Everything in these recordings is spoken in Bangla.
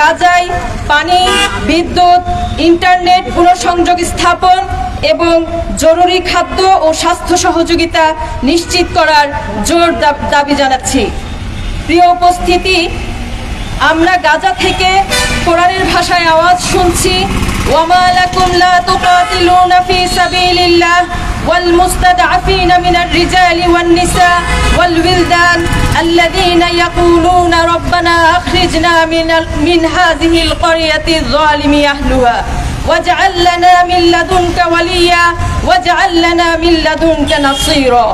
গাজায় পানি বিদ্যুৎ ইন্টারনেট পুনঃসংযোগ স্থাপন এবং জরুরি খাদ্য ও স্বাস্থ্য সহযোগিতা নিশ্চিত করার জোর দা- দাবি জানাচ্ছি প্রিয় উপস্থিতি আমরা গাজা থেকে কোরআনের ভাষায় আওয়াজ শুনছি ওয়ামা লাকুম লা তুকাতিলুনা ফি সাবিলিল্লাহ والمستضعفين من الرجال والنساء والولدان الذين يقولون ربنا أخرجنا من ال- من هذه القرية الظالم أهلها واجعل لنا من لدنك وليا واجعل لنا من لدنك نصيرا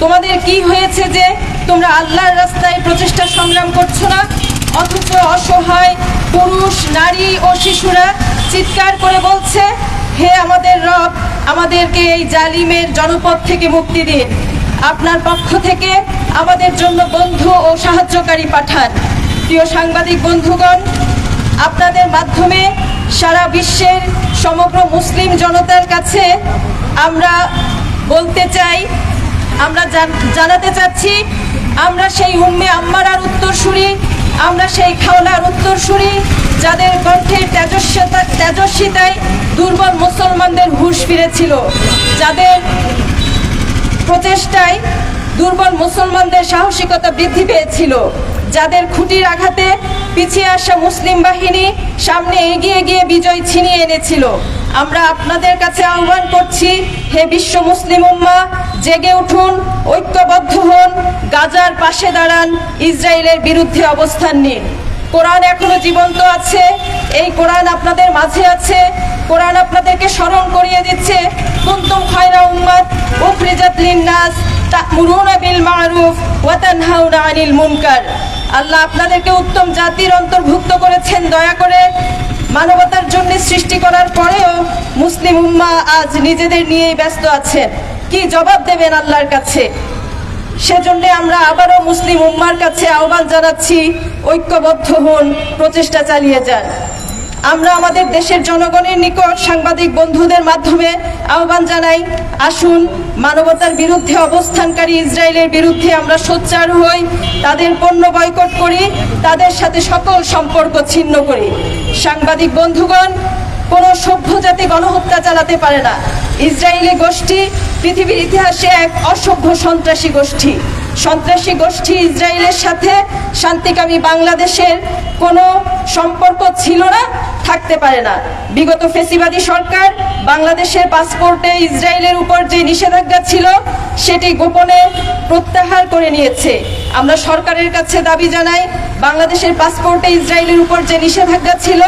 তোমাদের কি হয়েছে যে তোমরা আল্লাহর রাস্তায় প্রচেষ্টা সংগ্রাম করছো না অথচ অসহায় পুরুষ নারী ও শিশুরা চিৎকার করে বলছে হে আমাদের রব আমাদেরকে এই জালিমের জনপদ থেকে মুক্তি দিন আপনার পক্ষ থেকে আমাদের জন্য বন্ধু ও সাহায্যকারী পাঠান। প্রিয় সাংবাদিক বন্ধুগণ, আপনাদের মাধ্যমে সারা বিশ্বের সমগ্র মুসলিম জনতার কাছে আমরা বলতে চাই, আমরা জান- জানাতে চাচ্ছি, আমরা সেই উম্মে আম্মারার উত্তরসূরি, আমরা সেই খাওলার উত্তরসূরি, যাদের কণ্ঠের তেজস্বিতা, তেজস্বিতায় দুর্বল মুসলমানদের হুঁশ ফিরেছিল, যাদের প্রচেষ্টায় দুর্বল মুসলমানদের সাহসিকতা বৃদ্ধি পেয়েছিল। যাদের খুঁটির আঘাতে পিছিয়ে আসা মুসলিম বাহিনী সামনে এগিয়ে গিয়ে বিজয় ছিনিয়ে এনেছিল। আমরা আপনাদের কাছে আহ্বান করছি, হে বিশ্ব মুসলিম উম্মা, জেগে উঠুন, ঐক্যবদ্ধ হন, গাজার পাশে দাঁড়ান, ইসরায়েলের বিরুদ্ধে অবস্থান নিন। কোরআন এখনও জীবন্ত আছে, এই কোরআন আপনাদের মাঝে আছে, কোরআন আপনাদেরকে স্মরণ করিয়ে দিচ্ছে, কুনতুম খায়রা উম্মাত, উখরিজাত লিন-নাস তা'মুরুনা বিল মা'রুফ ওয়া তানহাউনা আনিল মুনকার। আল্লাহ আপনাদেরকে উত্তম জাতির অন্তর্ভুক্ত করেছেন, দয়া করে মানবতার জন্য সৃষ্টি করার পরেও মুসলিম উম্মা আজ নিজেদের নিয়েই ব্যস্ত আছেন কি জবাব দেবেন আল্লাহর কাছে? সেজন্য আমরা আবারও মুসলিম উম্মার কাছে আহ্বান জানাচ্ছি, ঐক্যবদ্ধ হন, প্রচেষ্টা চালিয়ে যান। আমরা আমাদের দেশের জনগণের নিকট সাংবাদিক বন্ধুদের মাধ্যমে আহ্বান জানাই, আসুন মানবতার বিরুদ্ধে অবস্থানকারী ইসরায়েলের বিরুদ্ধে আমরা সোচ্চার হই, তাদের পণ্য বয়কট করি, তাদের সাথে সকল সম্পর্ক ছিন্ন করি। সাংবাদিক বন্ধুগণ, কোনো সভ্য জাতি গণহত্যা চালাতে পারে না। ইসরায়েলি গোষ্ঠী পৃথিবীর ইতিহাসে এক অসভ্য সন্ত্রাসী গোষ্ঠী। সন্ত্রাসী গোষ্ঠী ইসরায়েলের সাথে শান্তিকামী বাংলাদেশের কোনো সম্পর্ক ছিল না, থাকতে পারে না। বিগত ফেসিবাদী সরকার বাংলাদেশের পাসপোর্টে ইসরায়েলের উপর যে নিষেধাজ্ঞা ছিল, সেটি গোপনে প্রত্যাহার করে নিয়েছে। আমরা সরকারের কাছে দাবি জানাই, বাংলাদেশের পাসপোর্টে ইসরায়েলের উপর যে নিষেধাজ্ঞা ছিল,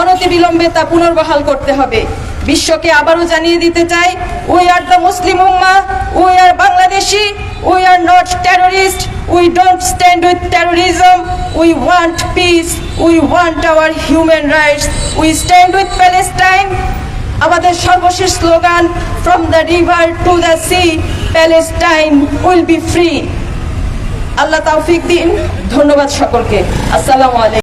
অনতিবিলম্বে তা পুনর্বহাল করতে হবে। বিশ্বকে আবারও জানিয়ে দিতে চাই, we are the Muslim Umma we are Bangladeshi we are not terrorist we don't stand with terrorism we want peace we want our human rights we stand with Palestine আমাদের সর্বশেষ slogan from the river to the sea Palestine will be free Allah তৌফিক দিন। ধন্যবাদ সকলকে। আসসালামু আলাইকুম।